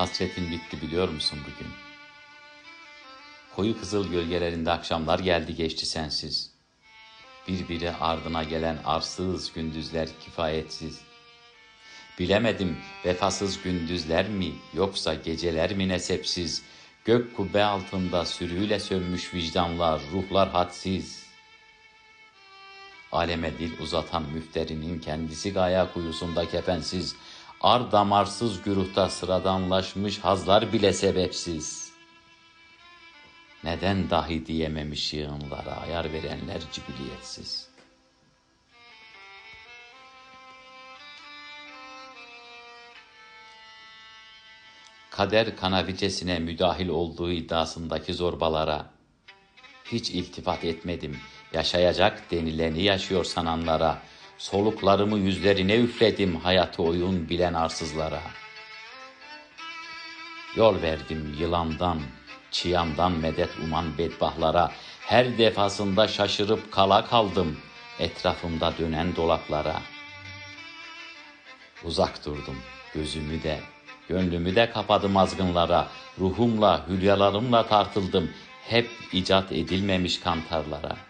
Hasretin bitti biliyor musun bugün? Koyu kızıl gölgelerinde akşamlar geldi geçti sensiz. Birbiri ardına gelen arsız gündüzler kifayetsiz. Bilemedim vefasız gündüzler mi yoksa geceler mi nesepsiz. Gök kubbe altında sürüyle sönmüş vicdanlar, ruhlar hadsiz. Aleme dil uzatan müfterinin kendisi gaya kuyusunda kefensiz. Ar damarsız güruhta sıradanlaşmış hazlar bile sebepsiz. Neden dahi diyememiş yığınlara ayar verenler cibiliyetsiz. Kader kanavicesine müdahil olduğu iddiasındaki zorbalara hiç iltifat etmedim. Yaşayacak denileni yaşıyor sananlara. Soluklarımı yüzlerine üfledim hayatı oyun bilen arsızlara. Yol verdim yılandan, çıyandan medet uman bedbahlara. Her defasında şaşırıp kala kaldım etrafımda dönen dolaplara. Uzak durdum gözümü de, gönlümü de kapadım azgınlara. Ruhumla, hülyalarımla tartıldım hep icat edilmemiş kantarlara.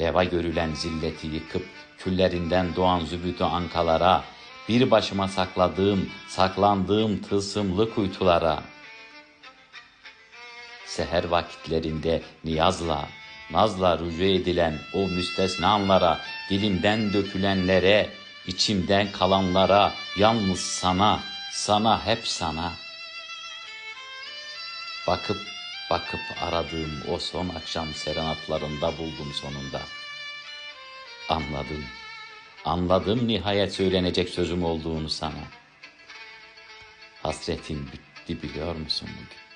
Reva görülen zilleti yıkıp küllerinden doğan zübütü ankalara, bir başıma sakladığım, saklandığım tılsımlı kuytulara, seher vakitlerinde niyazla, nazla rücu edilen o müstesna anlara, dilimden dökülenlere, içimden kalanlara, yalnız sana, sana hep sana. Bakıp bakıp aradığım o son akşam serenatlarında buldum sonunda. Anladım, anladım nihayet söylenecek sözüm olduğunu sana. Hasretin bitti biliyor musun bugün?